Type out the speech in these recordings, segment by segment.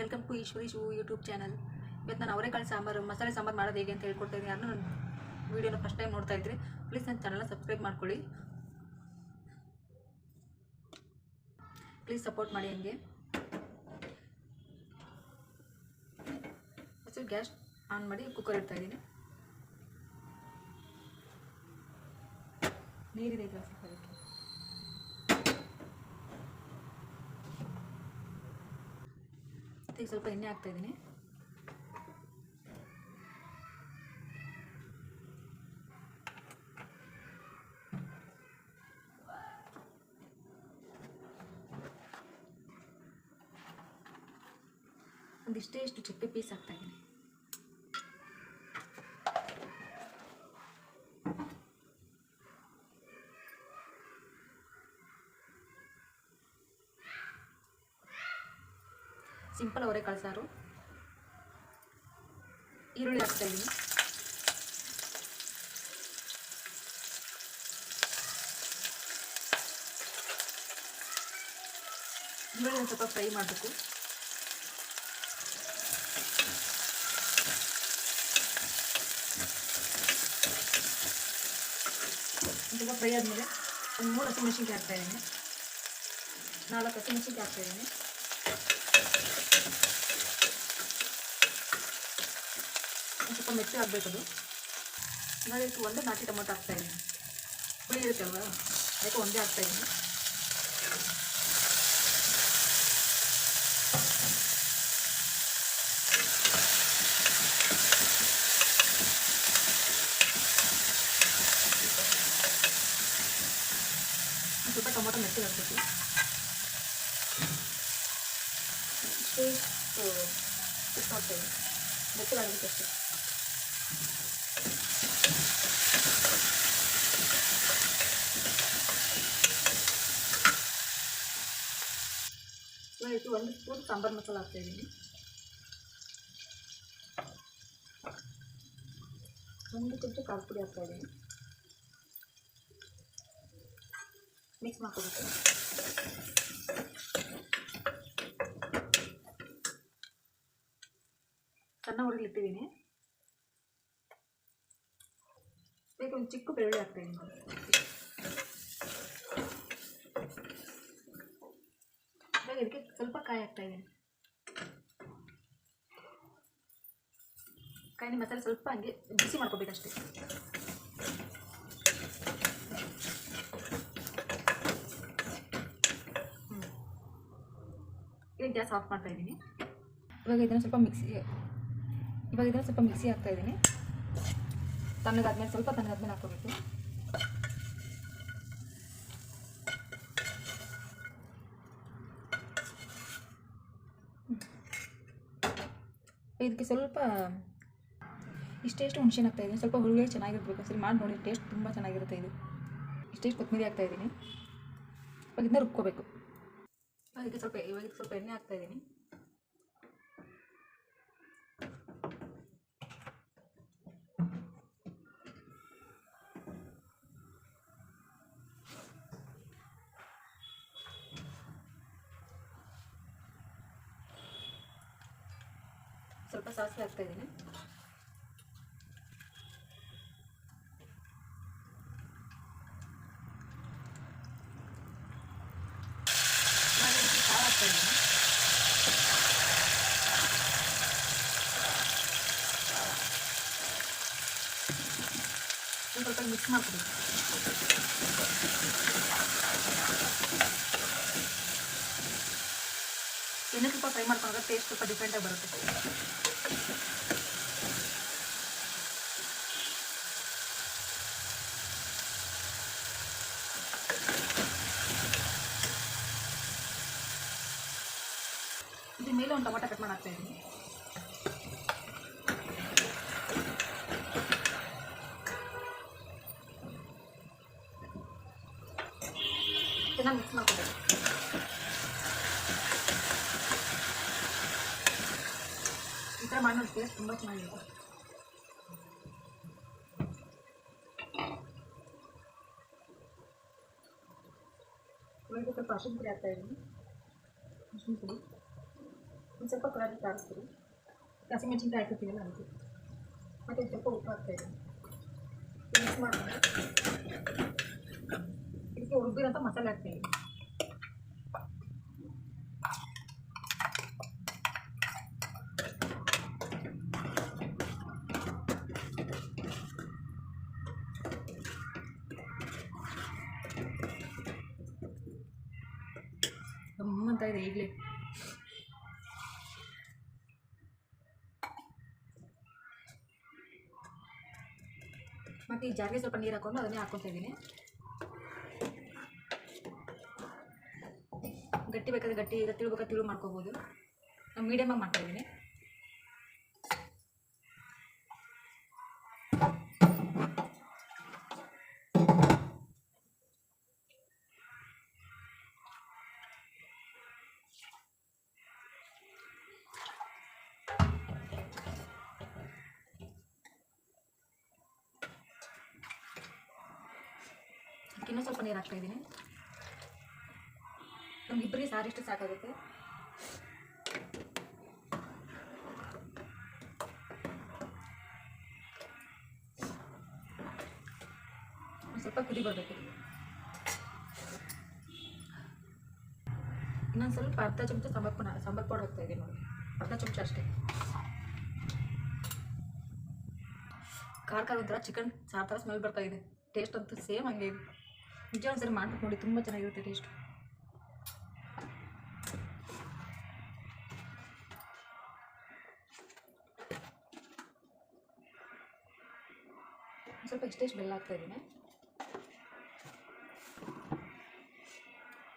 Welcome to Eshwari ಶೂ YouTube channel. ಇವತ್ತು ನಾನು ಅವರೇಕಾಳು ಸಾಂಬಾರು, ಮಸಾಲೆ ಸಾಂಬಾರು ಮಾಡೋದು ಹೇಗೆ ಅಂತ ಹೇಳ್ಕೊಡ್ತಾ ಇದ್ದೀನಿ ಯಾರು ನನ್ನ ವೀಡಿಯೋನ ಫಸ್ಟ್ ಟೈಮ್ ನೋಡ್ತಾ ಇದ್ರಿ ಪ್ಲೀಸ್ ನನ್ನ ಚಾನಲ್ನ ಸಬ್ಸ್ಕ್ರೈಬ್ ಮಾಡ್ಕೊಳ್ಳಿ. ಪ್ಲೀಸ್ ಸಪೋರ್ಟ್ ಮಾಡಿ ಹಂಗೆ. ಫಸ್ಟ್ ಗ್ಯಾಸ್ ಆನ್ ಮಾಡಿ ಕುಕ್ಕರ್ ಇಡ್ತಾ ಇದ್ದೀನಿ. ನೀರಿದೆ ಗ್ಲಾಸ್ ಈಗ ಸ್ವಲ್ಪ ಎಣ್ಣೆ ಹಾಕ್ತಾ ಇದ್ದೀನಿ. ಒಂದಿಷ್ಟೇ ಇಷ್ಟು ಚಪ್ಪೆ ಪೀಸ್ ಹಾಕ್ತಾ ಸಿಂಪಲ್ ಅವರೆಕಾಳು ಸಾರು ಈರುಳ್ಳಿ ಹಾಕ್ತಾ ಇದ್ದೀನಿ ಈರುಳ್ಳಿ ಸ್ವಲ್ಪ ಫ್ರೈ ಮಾಡಬೇಕು. ಸ್ವಲ್ಪ ಫ್ರೈ ಆದಮೇಲೆ ಒಂದು ಮೂರು ಹಸಿಮೆಣಸಿನ್ಕಾಯಿ ಹಾಕ್ತಾ ಇದ್ದೀನಿ. ನಾಲ್ಕು ಹಸಿಮೆಣಸಿನ್ಕಾಯಿ ಹಾಕ್ತಾ ಇದ್ದೀನಿ. ಸ್ವಲ್ಪ ಮೆಚ್ಚು ಆಗಬೇಕು ಅದು. ಇವಾಗ ಇದಕ್ಕೆ ಒಂದೇ ನಾಟಿ ಟೊಮೊಟೊ ಹಾಕ್ತಾ ಇದ್ದೀನಿ. ಹುಳಿ ಇರುತ್ತೆ ಅಲ್ವಾ? ಅದಕ್ಕೆ ಒಂದೇ ಹಾಕ್ತಾ ಇದ್ದೀನಿ. ಒಂದು ಸ್ವಲ್ಪ ಟೊಮೊಟೊ ಮೆಚ್ಚಗೆ ಹಾಕ್ಬೇಕು ಇಷ್ಟೇ ಇಷ್ಟು ಇಷ್ಟು ಹಾಕ್ತಾ ಇದ್ದೀನಿ ಮೆಚ್ಚಗಾಗಬೇಕು ಅಷ್ಟೇ ಇವಾಗ ಇದಕ್ಕೆ ಒಂದು ಸ್ಪೂನ್ ಸಾಂಬಾರು ಮಸಾಲ ಹಾಕ್ತಾ ಇದ್ದೀನಿ ಒಂದು ಕುಚ್ಚು ಖಾರ ಪುಡಿ ಹಾಕ್ತಾ ಇದ್ದೀನಿ ಮಿಕ್ಸ್ ಮಾಡ್ಕೋಬೇಕು ಸಣ್ಣ ಉರಿಲಿ ಇಟ್ಟಿದ್ದೀನಿ ಬೇಕು ಒಂದು ಚಿಕ್ಕ ಬೆಳ್ಳುಳ್ಳಿ ಹಾಕ್ತಾ ಇದ್ದೀನಿ ಇವಾಗ ಇದಕ್ಕೆ ಕಾಯಿ ಹಾಕ್ತಾ ಇದ್ದೀನಿ ಕಾಯಿನ ಮಸಾಲೆ ಸ್ವಲ್ಪ ಹಂಗೆ ಬಿಸಿ ಮಾಡ್ಕೋಬೇಕಷ್ಟೇ ಈಗ ಗ್ಯಾಸ್ ಆಫ್ ಮಾಡ್ತಾ ಇದ್ದೀನಿ ಇವಾಗ ಇದನ್ನು ಸ್ವಲ್ಪ ಮಿಕ್ಸಿ, ಇವಾಗ ಇದನ್ನು ಸ್ವಲ್ಪ ಮಿಕ್ಸಿ ಹಾಕ್ತಾ ಇದ್ದೀನಿ ತಣ್ಣಗಾದ್ಮೇಲೆ ಸ್ವಲ್ಪ ತಣ್ಣಗಾದ್ಮೇಲೆ ಹಾಕೋಬೇಕು ಇದಕ್ಕೆ ಸ್ವಲ್ಪ ಇಷ್ಟೆಷ್ಟು ಹುಣಸೆ ಹಾಕ್ತಾ ಇದ್ದೀನಿ ಸ್ವಲ್ಪ ಹುಳಿಗೆ ಚೆನ್ನಾಗಿರ್ಬೇಕು. ಸರಿ, ಮಾಡಿ ನೋಡಿ ಟೇಸ್ಟ್ ತುಂಬ ಚೆನ್ನಾಗಿರುತ್ತೆ ಇದು. ಇಷ್ಟೆಷ್ಟು ಕೊತ್ತಂಬರಿ ಹಾಕ್ತಾ ಇದ್ದೀನಿ ಇವಾಗ ಇದನ್ನ ರುಬ್ಕೋಬೇಕು. ಅದಕ್ಕೆ ಸ್ವಲ್ಪ ಇವಾಗ ಸ್ವಲ್ಪ ಎಣ್ಣೆ ಹಾಕ್ತಾ ಸ್ವಲ್ಪ ಸಾಸಿವೆ ಹಾಕ್ತಾ ಇದ್ದೀನಿ ಇವಾಗ ಇದಕ್ಕೆ ಖಾರ ಹಾಕ್ತಾ ಇದ್ದೀನಿ ಇದನ್ನ ಸ್ವಲ್ಪ ಮಿಕ್ಸ್ ಮಾಡ್ಕೊಬೇಕು ಎಣ್ಣೆ ಸ್ವಲ್ಪ ಫ್ರೈ ಮಾಡ್ಕೊಂಡ್ರೆ ಟೇಸ್ಟ್ ಸ್ವಲ್ಪ ಡಿಫ್ರೆಂಟಾಗಿ ಬರುತ್ತೆ. ಇದ್ರ ಮೇಲೆ ಒಂದು ಟೊಮೊಟೊ ಕಟ್ ಮಾಡಾಕ್ತಾ ಇದ್ದೀನಿ. ಚೆನ್ನಾಗಿ ಮಿಕ್ಸ್ ಮಾಡ್ಕೋಬೇಕು ಈ ಥರ ಮಾಡಿ ನೋಡಿ ಟೇಸ್ಟ್ ತುಂಬ ಚೆನ್ನಾಗಿರುತ್ತೆ ಇವಾಗ ಸ್ವಲ್ಪ ಅರ್ಶಿನ ಪುಡಿ ಹಾಕ್ತಾ ಇದ್ದೀನಿ ಅರ್ಶಿನ ಪುಡಿ ಒಂದು ಸ್ವಲ್ಪ ಕಲರ್ ಕಾಣಿಸ್ತೀವಿ ಹಸಿಮೆಣಸಿನ್ಕಾಯಿ ಹಾಕಿರ್ತೀವಲ್ಲ ಅದಕ್ಕೆ ಮತ್ತು ಒಂದು ಸ್ವಲ್ಪ ಉಪ್ಪು ಹಾಕ್ತಾಯಿದ್ದೀನಿ ಮಿಕ್ಸ್ ಮಾಡ್ಕೊಂಡು ಇದಕ್ಕೆ ರುಬ್ಬಿರೋಂಥ ಮಸಾಲೆ ಹಾಕ್ತಾಯಿದ್ದೀನಿ ಗಮ್ಮಂತ ಇದೆ, ಈಗಲೇ. ಮತ್ತು ಈ ಜಾರಿಗೆ ಸ್ವಲ್ಪ ನೀರು ಹಾಕೊಂಡು ಅದನ್ನೇ ಹಾಕ್ಕೊತಾ ಇದ್ದೀನಿ. ಗಟ್ಟಿ ಬೇಕಾದ್ರೆ ಗಟ್ಟಿ ಈಗ ತಿಳು ಬೇಕಾದ್ರೆ ತಿಳು ಮಾಡ್ಕೋಬೋದು. ನಾನು ಮೀಡಿಯಮಾಗಿ ಮಾಡ್ತಾ ಇನ್ನೂ ಸ್ವಲ್ಪ ನೀರು ಹಾಕ್ತಾ ಇದ್ದೀನಿ. ನಮಗಿಬ್ಬರಿಗೆ ಸಾರಿಷ್ಟು ಸಾಕಾಗುತ್ತೆ. ಸ್ವಲ್ಪ ಕುದಿ ಬರಬೇಕು. ಇನ್ನೊಂದು ಸ್ವಲ್ಪ ಅರ್ಧ ಚಮಚ ಸಾಂಬಾರ್ ಪುನ ಪೌಡರ್ ಹಾಕ್ತಾ ಇದ್ದೀನಿ ನೋಡಿ. ಅರ್ಧ ಚಮಚ ಅಷ್ಟೇ. ಖಾರ ಖಾರ ಒಂಥರ ಚಿಕನ್ ಸಾರು ಥರ ಸ್ಮೆಲ್ ಬರ್ತಾ ಇದೆ. ಟೇಸ್ಟ್ ಅಂತೂ ಸೇಮ್ ಹಂಗೆ ಇದೆ. ನಿಜ ಒಂದ್ಸರಿ ಮಾಡ್ಬಿಟ್ಟು ನೋಡಿ, ತುಂಬ ಚೆನ್ನಾಗಿರುತ್ತೆ ಟೇಸ್ಟು ಸ್ವಲ್ಪ ಇಷ್ಟೇಷ್ಟು ಬೆಲ್ಲ ಹಾಕ್ತಾ ಇದ್ದೀನಿ.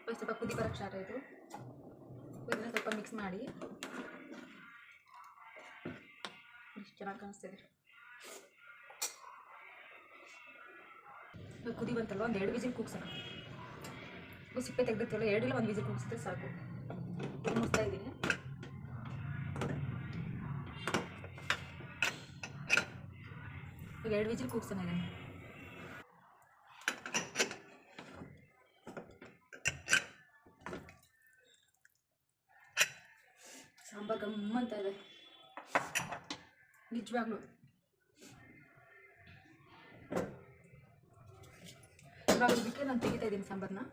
ಇವಾಗ ಸ್ವಲ್ಪ ಕುದಿ ಬರೋಕ್ಕೆ ಸ್ಟಾರ್ಟ್ ಆಯಿತು. ಸ್ವಲ್ಪ ಮಿಕ್ಸ್ ಮಾಡಿ. ಎಷ್ಟು ಚೆನ್ನಾಗಿ ಕಾಣಿಸ್ತಿದೆ. ಕುದಿ ಬಂತಲ್ಲ ಒಂದು ಎರಡು ವಿಸಿಲ್ ಕೂಗ್ಸೋಣ. ಸಿಪ್ಪೆ ತೆಗ್ದಿತ್ತಲ್ಲ ಎರಡಿಲ್ಲ ಒಂದು ವಿಸಿಲ್ ಕೂಗಿಸಿದ್ರೆ ಸಾಕು. ಮುಗಿಸ್ತಾ ಇದ್ದೀನಿ. ಈಗ ಎರಡು ವಿಸಿಲ್ ಕೂಗ್ಸೋಣ ಇದನ್ನು. ಗಮ್ಮಂತ ಇದೆ ನಿಜವಾಗ್ಲೂ. ಬಿಟ್ಟರೆ ನಾನು ತೆಗಿತಾ ಇದ್ದೀನಿ ಸಾಂಬಾರನ್ನ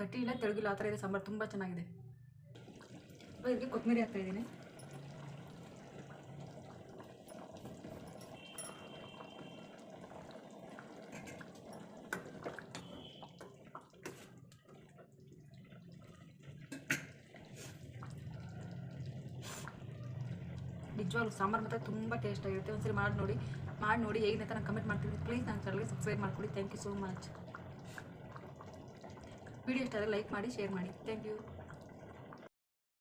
ಗಟ್ಟಿ ಇಲ್ಲ, ತೆಳಗಿಲ್ಲ, ಆ ಥರ ಇದೆ ಸಾಂಬಾರು. ತುಂಬ ಚೆನ್ನಾಗಿದೆ. ಇವಾಗ ಇದಕ್ಕೆ ಕೊತ್ತಂಬರಿ ಹಾಕ್ತಾ ಇದ್ದೀನಿ ನಿಜವಾಗ್ಲೂ ಸಾಂಬಾರು ಮಾತ್ರ ತುಂಬ ಟೇಸ್ಟ್ ಆಗಿರುತ್ತೆ. ಒಂದ್ಸರಿ ಮಾಡಿ ನೋಡಿ ಮಾಡಿ ನೋಡಿ ಹೇಗಿದೆ ಅಂತ ನಾನು ಕಮೆಂಟ್ ಮಾಡ್ತೀನಿ. ಪ್ಲೀಸ್ ನನ್ನ ಚಾನಲ್ಗೆ ಸಬ್ಸ್ಕ್ರೈಬ್ ಮಾಡ್ಕೊಡಿ thank you so much video ಇಷ್ಟ ಆದರೆ ಲೈಕ್ ಮಾಡಿ ಶೇರ್ ಮಾಡಿ. Thank you